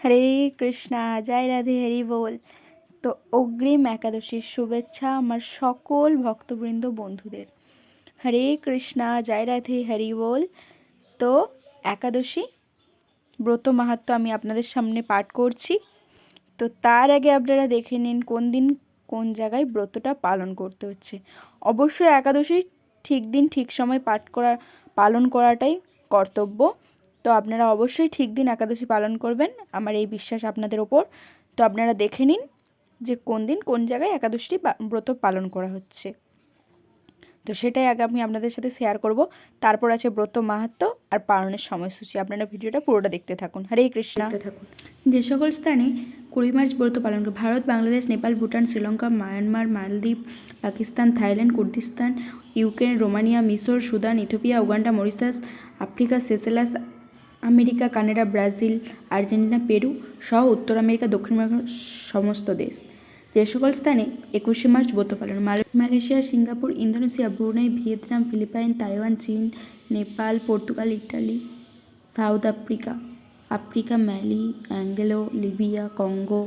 হরে কৃষ্ণা, জয় রাধে হরি বল। তো অগ্রিম একাদশীর শুভেচ্ছা আমার সকল ভক্তবৃন্দ, বন্ধুদের। হরে কৃষ্ণা, জয় রাধে হরি বল। তো একাদশী, ব্রত মাহাত্ম আমি আপনাদের সামনে পাঠ করছি। তো তার আগে আপনারা দেখে নিন কোন দিন কোন জায়গায় ব্রতটা পালন করতে হচ্ছে। অবশ্যই একাদশী ঠিক দিন ঠিক সময় পাঠ করা, পালন করাটাই কর্তব্য। তো আপনারা অবশ্যই ঠিক দিন একাদশী পালন করবেন, আমার এই বিশ্বাস আপনাদের ওপর। তো আপনারা দেখে নিন যে কোন দিন কোন জায়গায় একাদশীটি ব্রত পালন করা হচ্ছে। তো সেটাই আগে আমি আপনাদের সাথে শেয়ার করব। তারপর আছে ব্রত মাহাত্ম আর পালনের সময়সূচি। আপনারা ভিডিওটা পুরোটা দেখতে থাকুন। হরে কৃষ্ণ। থাকুন। যে সকল স্থানে কুড়ি মার্চ ব্রত পালন করে, ভারত, বাংলাদেশ, নেপাল, ভুটান, শ্রীলঙ্কা, মায়ানমার, মালদ্বীপ, Pakistan, Thailand, Kurdistan, Ukraine, Romania, মিশর, Sudan Ethiopia Uganda, Mauritius, Africa, Seychelles America Canada Brazil Argentina Peru সহ উত্তর আমেরিকা দক্ষিণ আমেরিকার সমস্ত দেশ। যে সকল স্থানে একুশে মার্চ ব্রত পালন Malaysia Singapore Indonesia Brunei Vietnam Philippine Taiwan চীন Nepal Portugal Italy South Africa Africa Mali Angola Libya Congo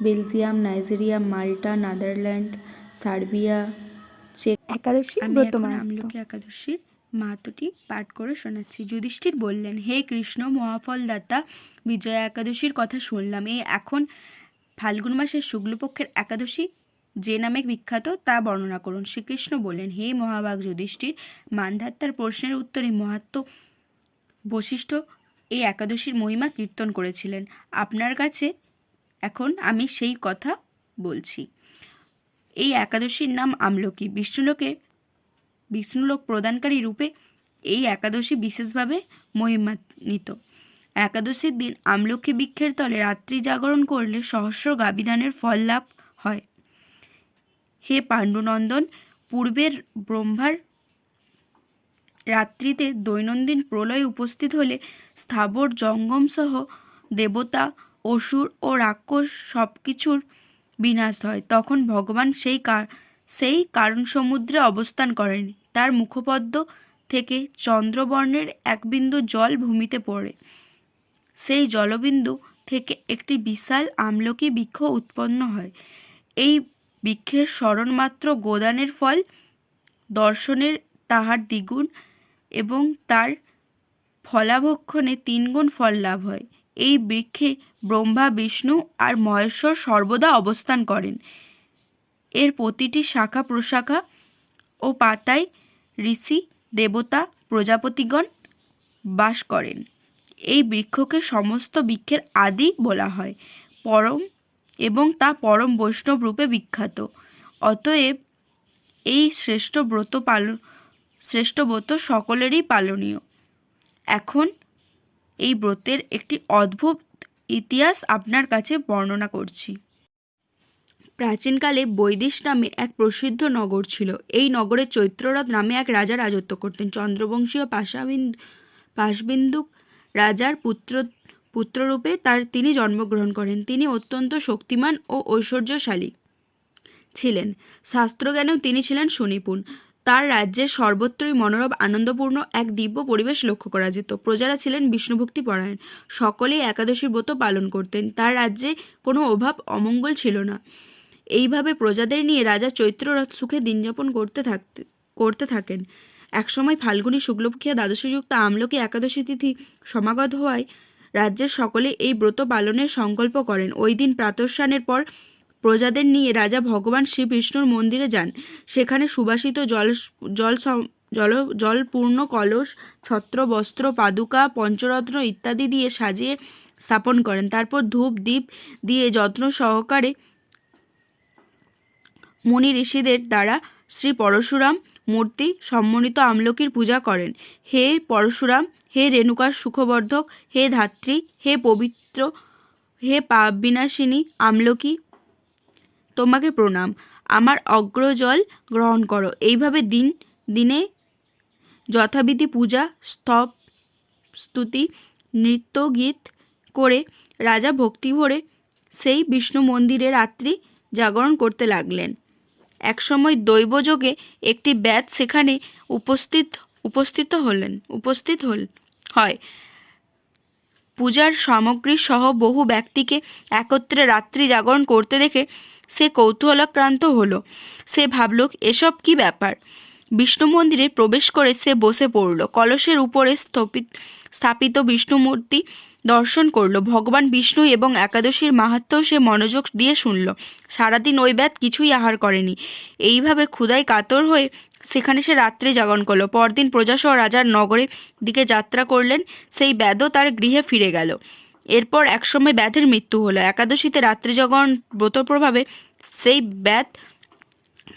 Belgium Nigeria Malta Netherland Serbia check একাদশী আমি ব্রত আমলকি একাদশীর মাহাত্মটি পাঠ করে শোনাচ্ছি। যুধিষ্ঠির বললেন, হে কৃষ্ণ, মহাফলদাতা, বিজয়া একাদশীর কথা শুনলাম। এই এখন ফাল্গুন মাসের শুক্লপক্ষের একাদশী, যে নামে বিখ্যাত, তা বর্ণনা করুন। শ্রীকৃষ্ণ বললেন, হে মহাভাগ যুধিষ্ঠির, মান্ধাত্তার প্রশ্নের উত্তরে মহাত্ম বশিষ্ঠ এই একাদশীর মহিমা কীর্তন করেছিলেন। আপনার কাছে এখন আমি সেই কথা বলছি। এই একাদশীর নাম আমলকি। বিষ্ণুলোকে বিষ্ণুলোক প্রদানকারী রূপে এই একাদশী বিশেষভাবে মহিমান্বিত। একাদশীর দিন আমলকি বৃক্ষের তলে রাত্রি জাগরণ করলে সহস্র গাবিধানের ফল লাভ হয়। হে পাণ্ডুনন্দন, পূর্বের ব্রহ্মার রাত্রিতে দৈনন্দিন প্রলয় উপস্থিত হলে স্থাবর জঙ্গম সহ দেবতা, অসুর ও রাক্ষস সব কিছুর বিনাশ হয়। তখন ভগবান সেই সেই কারণ সমুদ্রে অবস্থান করেন। তার মুখপদ্ম থেকে চন্দ্রবর্ণের এক বিন্দু জল ভূমিতে পড়ে। সেই জলবিন্দু থেকে একটি বিশাল আমলকি বৃক্ষ উৎপন্ন হয়। এই বৃক্ষের স্মরণমাত্র গোদানের ফল, দর্শনের তাহার দ্বিগুণ এবং তার ফলাভক্ষণে তিনগুণ ফল লাভ হয়। এই বৃক্ষে ব্রহ্মা, বিষ্ণু আর মহেশ্বর সর্বদা অবস্থান করেন। এর প্রতিটি শাখা প্রশাখা ও পাতায় ঋষি, দেবতা, প্রজাপতিগণ বাস করেন। এই বৃক্ষকে সমস্ত বৃক্ষের আদি বলা হয়। পরম এবং তা পরম বৈষ্ণব রূপে বিখ্যাত। অতএব এই শ্রেষ্ঠ ব্রত পালন শ্রেষ্ঠ ব্রত সকলেরই পালনীয়। এখন এই ব্রতের একটি অদ্ভুত ইতিহাস আপনার কাছে বর্ণনা করছি। প্রাচীনকালে বৈদিশ নামে এক প্রসিদ্ধ নগর ছিল। এই নগরে চৈত্ররথ নামে এক রাজা রাজত্ব করতেন। চন্দ্রবংশীয় পাশাবিন্দু পাশবিন্দু রাজার পুত্র পুত্ররূপে তার তিনি জন্মগ্রহণ করেন। তিনি অত্যন্ত শক্তিমান ও ঐশ্বর্যশালী ছিলেন। শাস্ত্রজ্ঞানেও তিনি ছিলেন সুনিপুণ। তার রাজ্যের সর্বত্রই মনোরম, আনন্দপূর্ণ এক দিব্য পরিবেশ লক্ষ্য করা যেত। প্রজারা ছিলেন বিষ্ণুভক্তি পরায়ণ। সকলেই একাদশীর ব্রত পালন করতেন। তার রাজ্যে কোনো অভাব অমঙ্গল ছিল না। এইভাবে প্রজাদের নিয়ে রাজা চৈত্ররথ সুখে দিনযাপন করতে থাকতে, করতে থাকেন। একসময় ফাল্গুনী শুক্লপক্ষিয়া দ্বাদশীযুক্ত আমলকি একাদশী তিথি সমাগত হওয়ায় রাজ্যের সকলে এই ব্রত পালনের সংকল্প করেন। ওই দিন প্রাতঃস্নানের পর প্রজাদের নিয়ে রাজা ভগবান শ্রী বিষ্ণুর মন্দিরে যান। সেখানে সুবাসিত জল জল জল, জলপূর্ণ কলস, ছত্র, বস্ত্র, পাদুকা, পঞ্চরত্ন ইত্যাদি দিয়ে সাজিয়ে স্থাপন করেন। তারপর ধূপ দ্বীপ দিয়ে যত্ন সহকারে মুনি ঋষিদের দ্বারা শ্রী পরশুরাম মূর্তি সম্মানিত আমলকির পূজা করেন। হে পরশুরাম, হে রেণুকার সুখবর্ধক, হে ধাত্রী, হে পবিত্র, হে পাপ বিনাশিনী আমলকি, তোমাকে প্রণাম। আমার অগ্রজল গ্রহণ করো। এইভাবে দিন, দিনে যথাবিধি পূজা, স্তব, স্তুতি, নৃত্য, গীত করে রাজা ভক্তি ভরে সেই বিষ্ণু মন্দিরে রাত্রি জাগরণ করতে লাগলেন। একসময় দৈবযোগে একটি ব্যাত সেখানে উপস্থিত উপস্থিত হলেন, উপস্থিত হল, হয়। পূজার সামগ্রী সহ বহু ব্যক্তিকে একত্রে রাত্রি জাগরণ করতে দেখে সে কৌতূহলাক্রান্ত হলো। সে ভাবল, এসব কি ব্যাপার? বিষ্ণু মন্দিরে প্রবেশ করে সে বসে পড়ল। কলসের উপরে স্থপিত স্থাপিত বিষ্ণু মূর্তি দর্শন করল। ভগবান বিষ্ণু এবং একাদশীর মাহাত্ম্য সে মনোযোগ দিয়ে শুনল। সারাদিন ওই ব্যাত কিছুই আহার করেনি। এইভাবে ক্ষুধায় কাতর হয়ে সেখানে সে রাত্রে জাগরণ করল। পরদিন প্রজাসহ রাজার নগরে দিকে যাত্রা করলেন। সেই ব্যাধও তার গৃহে ফিরে গেল। এরপর একসময় ব্যাধের মৃত্যু হলো। একাদশীতে রাত্রি জাগরণ ব্রত প্রভাবে সেই ব্যাধ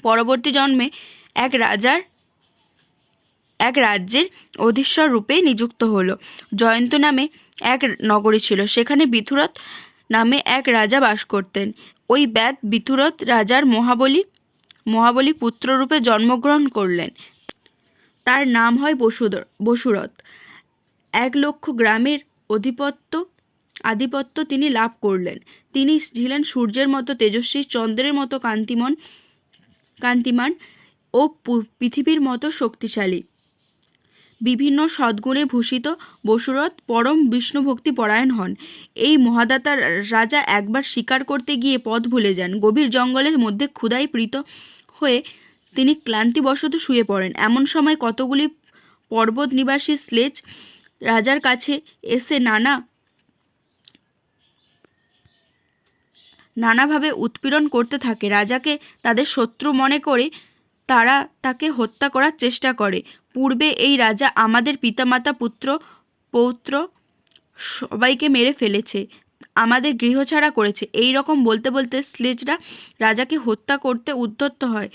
পরবর্তী জন্মে এক রাজার এক রাজ্যের অধীশ্বর রূপে নিযুক্ত হলো। জয়ন্ত নামে এক নগরী ছিল। সেখানে বিথুরথ নামে এক রাজা বাস করতেন। ওই ব্যাদ বিথুরথ রাজার মহাবলী মহাবলী পুত্ররূপে জন্মগ্রহণ করলেন। তার নাম হয় বসুধর, বসুরথ। এক লক্ষ গ্রামের অধিপত্য, আধিপত্য তিনি লাভ করলেন। তিনি ছিলেন সূর্যের মতো তেজস্বী, চন্দ্রের মতো কান্তিমন, কান্তিমান ও পৃথিবীর মতো শক্তিশালী। বিভিন্ন সদ্গুণে ভূষিত বসুরথ পরম বিষ্ণুভক্তি পরায়ণ হন। এই মহাদাতার রাজা একবার শিকার করতে গিয়ে পথ ভুলে যান। গভীর জঙ্গলের মধ্যে ক্ষুধায় প্রীত হয়ে তিনি ক্লান্তিবশত শুয়ে পড়েন। এমন সময় কতগুলি পর্বত নিবাসী স্লেজ রাজার কাছে এসে নানা নানাভাবে উৎপীড়ন করতে থাকে। রাজাকে তাদের শত্রু মনে করে তারা তাকে হত্যা করার চেষ্টা করে। পূর্বে এই রাজা আমাদের পিতামাতা পুত্র, পৌত্র সবাইকে মেরে ফেলেছে, আমাদের গৃহছাড়া করেছে। এই রকম বলতে বলতে স্লেজরা রাজাকে হত্যা করতে উদ্যত হয়।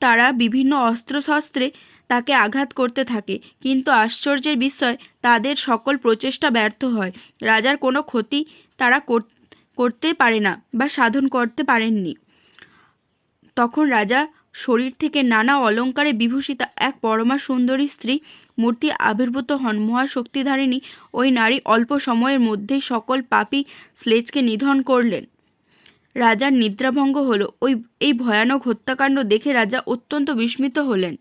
তারা বিভিন্ন অস্ত্রশস্ত্রে তাকে আঘাত করতে থাকে। কিন্তু আশ্চর্যের বিষয়, তাদের সকল প্রচেষ্টা ব্যর্থ হয়। রাজার কোনো ক্ষতি তারা কর- করতে পারে না বা সাধন করতে পারেননি। তখন রাজা শরীর থেকে নানা অলঙ্কারে বিভূষিতা এক পরমা সুন্দরী স্ত্রী মূর্তি আবির্ভূত হন। মহাশক্তিধারিণী ওই নারী অল্প সময়ের মধ্যেই সকল পাপী স্লেজকে নিধন করলেন। রাজার নিদ্রাভঙ্গ হলো ওই, এই ভয়ানক হত্যাকাণ্ড দেখে রাজা অত্যন্ত বিস্মিত হলেন।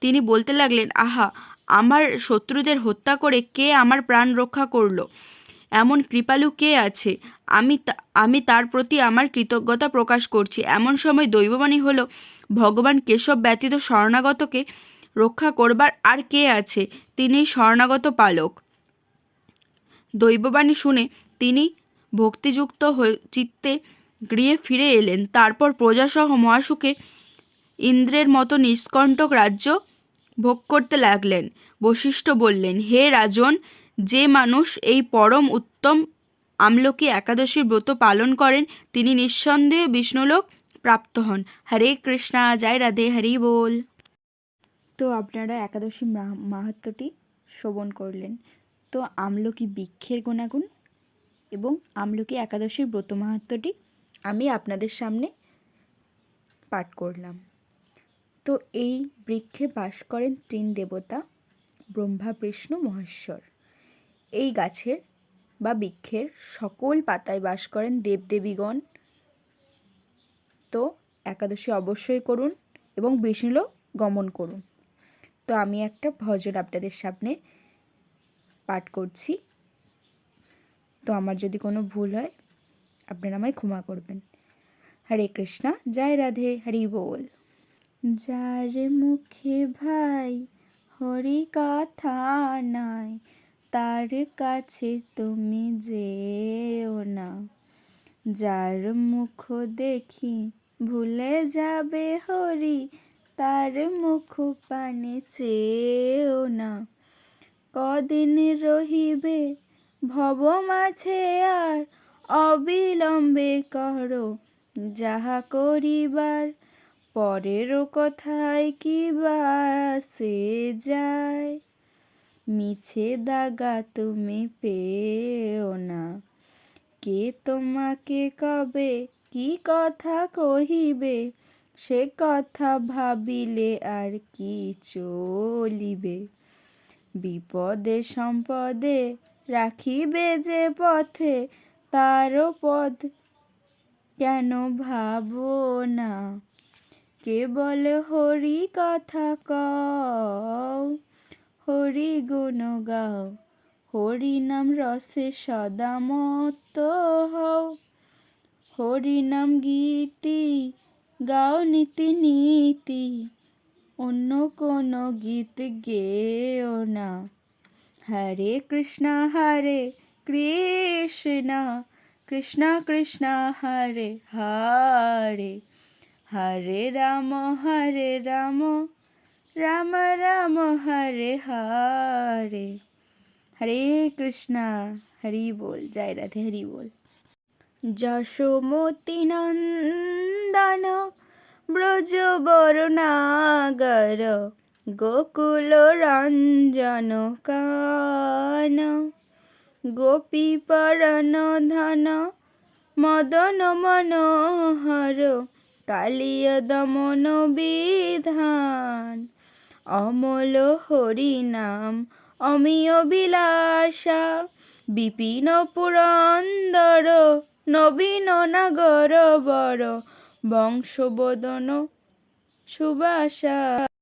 তিনি বলতে লাগলেন, আহা, আমার শত্রুদের হত্যা করে কে আমার প্রাণ রক্ষা করল? এমন কৃপালু কে আছে? আমি আমি তার প্রতি আমার কৃতজ্ঞতা প্রকাশ করছি। এমন সময় দৈববাণী হলো, ভগবান কেশব ব্যতীত শরণাগতকে রক্ষা করবার আর কে আছে? তিনি শরণাগত পালক। দৈববাণী শুনে তিনি ভক্তিযুক্ত চিত্তে গৃহে ফিরে এলেন। তারপর প্রজাসহ মহাসুখে ইন্দ্রের মতো নিষ্কণ্টক রাজ্য ভোগ করতে লাগলেন। বশিষ্ঠ বললেন, হে রাজন, যে মানুষ এই পরম উত্তম আমলকি একাদশীর ব্রত পালন করেন, তিনি নিঃসন্দেহে বিষ্ণুলোক প্রাপ্ত হন। হরে কৃষ্ণা, জয় রাধে, হরি বল। তো আপনারা একাদশী মা- মাহাত্ম্যটি শ্রবণ করলেন। তো আমলকি বৃক্ষের গুণাগুণ এবং আমলকি একাদশীর ব্রত মাহাত্ম্যটি আমি আপনাদের সামনে পাঠ করলাম। তো এই বৃক্ষে বাস করেন তিন দেবতা ব্রহ্মা, বিষ্ণু, মহেশ্বর। এই গাছের বা বৃক্ষের সকল পাতায় বাস করেন দেবদেবীগণ। তো একাদশী অবশ্যই করুন এবং বিষ্ণুলোক গমন করুন। তো আমি একটা ভজন আপনাদের সামনে পাঠ করছি। তো আমার যদি কোনো ভুল হয়, আপনারা আমায় ক্ষমা করবেন। হরে কৃষ্ণা, জয় রাধে, হরি বল। যার মুখে ভাই হরি কথা নাই তার কাছে তুমি যেও না। যার মুখ দেখি ভুলে যাবে হরি, তার মুখ পানে চেয়েও না। কদিন রহিবে ভব মাঝে আর অবিলম্বে করো, যাহা করিবার পরের কথায় কি বা সে যায়। মিছে দাগা তুমি পেও না। কে তোমাকে কবে কি কথা কহিবে? সে কথা ভাবিলে আর কি চলিবে? বিপদে সম্পদে রাখিবে যে পথে, তারও পদ কেন ভাবো না। কেবল হরি কথা কও। হরি গুণ গাও হরিনাম রসে সদা মত্ত হও। হরিনাম গীতি, গাও নীতি নীতি, অন্য কোনো গীত গেও না। হরে কৃষ্ণ হরে কৃষ্ণ কৃষ্ণ কৃষ্ণ হরে হরে হরে রাম হরে রাম রাম রাম হরে হরে হরে কৃষ্ণ হরি বল জয় রাধে হরি বল যশোমতি নন্দন ব্রজ বরুণাগর গোকুল রঞ্জন কান গোপী পরণ ধন মদন মনোহর কালিয় দমন বিধান অমল হরি নাম অমিয় বিলাসা বিপিন পুরন্দর নবীন নাগর বর বংশবদন সুবাসা।